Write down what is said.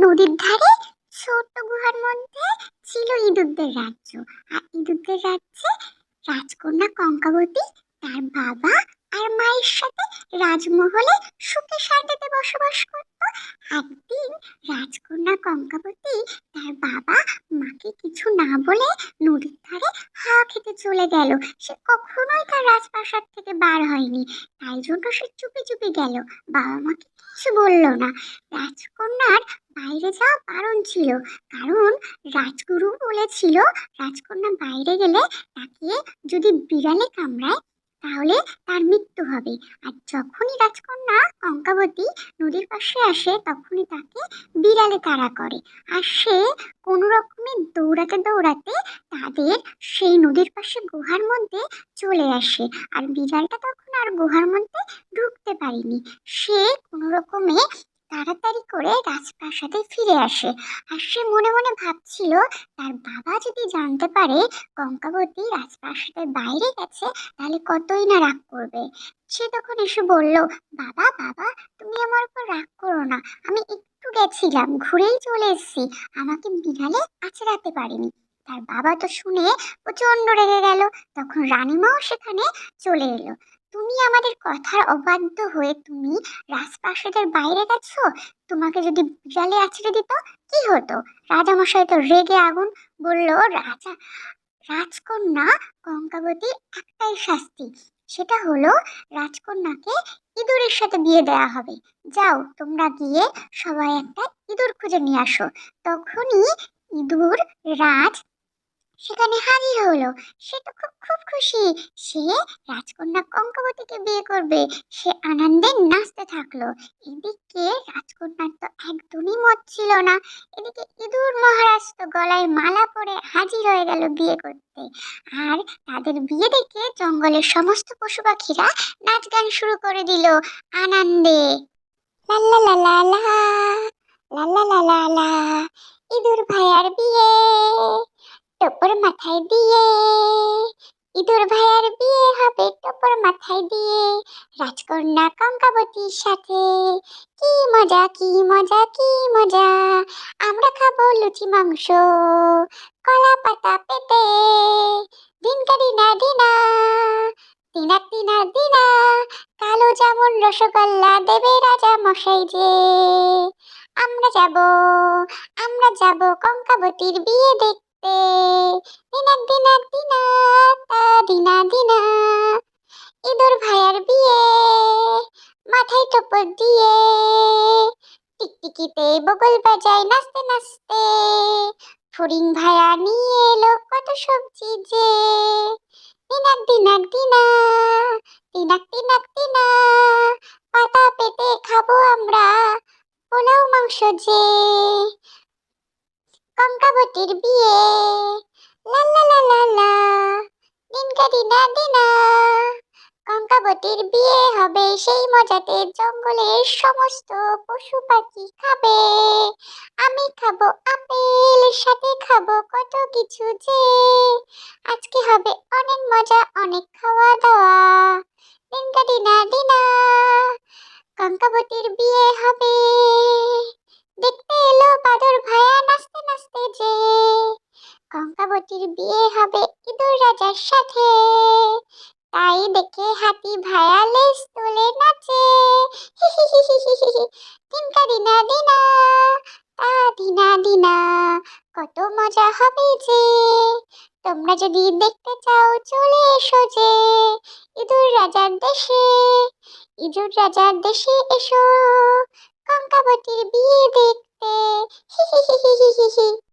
নদীর ধারে ছোট্ট গুহার মধ্যে ছিল ইঁদুরদের রাজ্য। আর ইঁদুরদের রাজ্যে রাজকন্যা কঙ্কাবতী তার বাবা আর মায়ের সাথে রাজমহলে সুখে শান্তিতে বসবাস করত। একদিন রাজকন্যা কঙ্কাবতী তার বাবা মাকে কিছু না বলে নদীর ধারে হাওয়া খেতে চলে গেল। সে কখনোই তার রাজপ্রাসাদ থেকে বার হয়নি। তাই জন্য সে চুপি চুপি গেল। বাবা মাকে কিছু বলল না। রাজকন্যার বাইরে যাওয়া বারণ ছিল। কারণ রাজগুরু বলেছিল, রাজকন্যা বাইরে গেলে তাকে যদি বিড়ালে কামড়ায় তাহলে তার মৃত্যু হবে। আর যখনই রাজকন্যা কঙ্কাবতী নদীর পাশে আসে, তখনই তাকে বিড়ালে তাড়া করে। আর সে কোনো রকমে দৌড়াতে দৌড়াতে তাদের সেই নদীর পাশে গুহার মধ্যে চলে আসে। আর বিড়ালটা তখন আর গুহার মধ্যে ঢুকতে পারেনি। সে কোনো রকমে তাড়াতাড়ি করে রাজপ্রাসাদে ফিরে আসে। আর সে মনে মনে ভাবছিল, তার বাবা যদি জানতে পারে কঙ্কাবতী রাজপ্রাসাদের বাইরে গেছে, তাহলে কতই না রাগ করবে। সে তখন এসে বলল, বাবা বাবা, তুমি আমার উপর রাগ করো না। আমি একটু গেছিলাম, ঘুরেই চলে এসেছি। আমাকে বিড়ালে আছড়াতে পারেনি তার বাবা তো শুনে প্রচণ্ড রেগে গেল। তখন রানীমাও সেখানে চলে এলো। তুমি আমাদের কথার অবাধ্য হয়ে তুমি রাজপ্রাসাদের বাইরে গেছো? তোমাকে যদি বিড়ালে আছড়ে দিত, কি হতো? রাজামশাই তো রেগে আগুন বলল, রাজা, রাজকন্যা কঙ্কাবতীর একটাই শাস্তি। সেটা হলো রাজকন্যাকে ইঁদুরের সাথে বিয়ে দেওয়া হবে। যাও, তোমরা গিয়ে সবাই একটা ইঁদুর খুঁজে নিয়ে আসো। তখনই ইঁদুর রাজ সেখানে হাজির হলো। সে তো খুব খুব খুশি। সে রাজকন্যা কঙ্কবতীকে বিয়ে করবে। সে আনন্দে নাচতে থাকল। এদিকে রাজকন্যার তো একদমই মত ছিল না। এদিকে ইঁদুর মহারাজ তো গলায় মালা পরে হাজির হয়ে গেল বিয়ে করতে। আর তাদের বিয়ে দেখে জঙ্গলের সমস্ত পশু পাখিরা নাচ গান শুরু করে দিল আনন্দে। লাল্লা লাল্লা লাল্লা ইঁদুর ভাইয়ার বিয়ে। টপর মাথায় দিয়ে ইঁদুর ভাইয়ার বিয়ে হবে টপর মাথায় দিয়ে রাজকন্যা কঙ্কাবতীর সাথে কি মজা কি মজা কি মজা আমরা খাব লুচি মাংস কলা পাতা পেতে দিনকা দিনা দিনা দিনা দিনা দিনা কালো যেমন রসগোল্লা দেবে রাজা মশাই যে আমরা যাব আমরা যাব কঙ্কাবতীর বিয়ে দেখতে দিনাক দিনাক দিনা তা দিনা দিনা। ইঁদুর ভাইয়ার বিয়ে, মাথায় টপর দিয়ে। টিকটিকিতে বগল বাজায় নাচতে নাচতে ফড়িং ভাইয়া নিয়ে এলো কত সবজি যে। দিনাক দিনাক দিনা দিনাক দিনাক দিনা, পাতা পেতে খাব আমরা পোলাও মাংস যে। কঙ্কাবতীর বিয়ে। লা লা লা লা লা। দিনা দিনা। কঙ্কাবতীর বিয়ে হবে সেই মজাতে জঙ্গলের সমস্ত পশু পাখি খাবে। আমি খাব আপেল, সাথে খাব কত কিছু যে। আজকে হবে অনেক মজা, অনেক খাওয়া দাওয়া কঙ্কাবতীর বিয়ে হবে ইঁদুর রাজার সাথে তাই দেখে হাতি ভায়া লেজ তুলে নাচে দিনকা দিনা দিনা তা দিনা দিনা কত মজা হবে যে তোমরা যদি দেখতে চাও চলে এসো যে ইঁদুর রাজার দেশে ইঁদুর রাজার দেশে এসো কঙ্কাবতীর বিয়ে দেখতে হি হি হি হি হি হি